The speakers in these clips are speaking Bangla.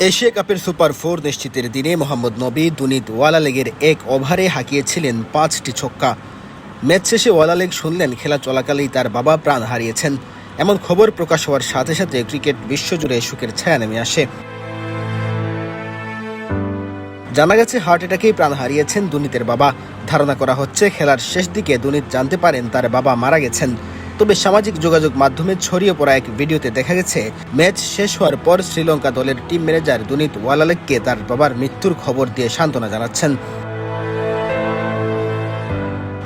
এশিয়া কাপের সুপার ফোর নিশ্চিতের দিনে মোহাম্মদ নবী দুনিত ওয়ালালেগের এক ওভারে হাঁকিয়েছিলেন পাঁচটি ছক্কা। ম্যাচ শেষে ওয়ালালেগ শুনলেন খেলা চলাকালেই তার বাবা প্রাণ হারিয়েছেন। এমন খবর প্রকাশ হওয়ার সাথে সাথে ক্রিকেট বিশ্বজুড়ে সুখের ছায়া নেমে আসে। জানা গেছে, হার্ট অ্যাটাকেই প্রাণ হারিয়েছেন দুনিতের বাবা। ধারণা করা হচ্ছে, খেলার শেষ দিকে দুনিত জানতে পারেন তার বাবা মারা গেছেন। তবে সামাজিক যোগাযোগ মাধ্যমে ছড়িয়ে পড়া এক ভিডিওতে দেখা গেছে, ম্যাচ শেষ হওয়ার পর শ্রীলঙ্কা দলের টিম ম্যানেজার দুনিত ওয়ালালেককে তার বাবার মৃত্যুর খবর দিয়ে সান্ত্বনা জানাচ্ছেন।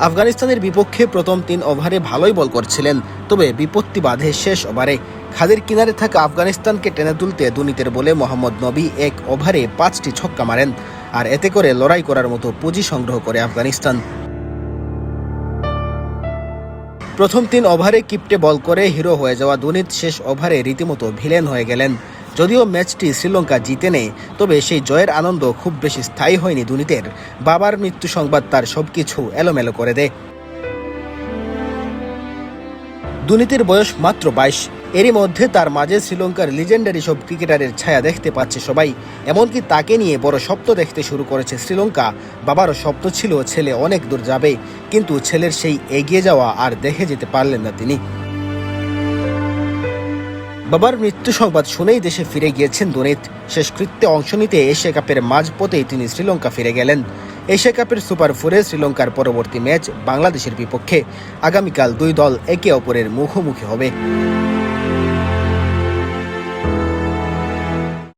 আফগানিস্তানের বিপক্ষে প্রথম তিন ওভারে ভালোই বল করছিলেন, তবে বিপত্তি বাধে শেষ ওভারে। খাদের কিনারে থাকা আফগানিস্তানকে টেনে তুলতে দুনিতের বলে মোহাম্মদ নবী এক ওভারে পাঁচটি ছক্কা মারেন, আর এতে করে লড়াই করার মতো পুঁজি সংগ্রহ করে আফগানিস্তান। প্রথম তিন ওভারে কিপটে বল করে হিরো হয়ে যাওয়া দুনিত শেষ ওভারে রীতিমতো ভিলেন হয়ে গেলেন। যদিও ম্যাচটি শ্রীলঙ্কা জিতে নেই, তবে সেই জয়ের আনন্দ খুব বেশি স্থায়ী হয়নি দুনিতের বাবার মৃত্যু সংবাদ তার সবকিছু এলোমেলো করে দেয়। দুর্নীতির বয়স মাত্র বাইশ। এরই মধ্যে তার মাঝে শ্রীলঙ্কার লিজেন্ডারি সব ক্রিকেটারের ছায়া দেখতে পাচ্ছে সবাই। এমনকি তাকে নিয়ে বড় স্বপ্ন দেখতে শুরু করেছে শ্রীলঙ্কা। বাবারও স্বপ্ন ছিল ছেলে অনেক দূর যাবে, কিন্তু ছেলের সেই এগিয়ে যাওয়া আর দেখে যেতে পারলেন না তিনি। বাবার মৃত্যু সংবাদ শুনেই দেশে ফিরে গিয়েছেন দুনিত। শেষকৃত্যে অংশ নিতে এশিয়া কাপের মাঝপথেই তিনি শ্রীলঙ্কা ফিরে গেলেন। এশিয়া কাপের সুপার ফোরে শ্রীলঙ্কার পরবর্তী ম্যাচ বাংলাদেশের বিপক্ষে। আগামীকাল দুই দল একে অপরের মুখোমুখি হবে।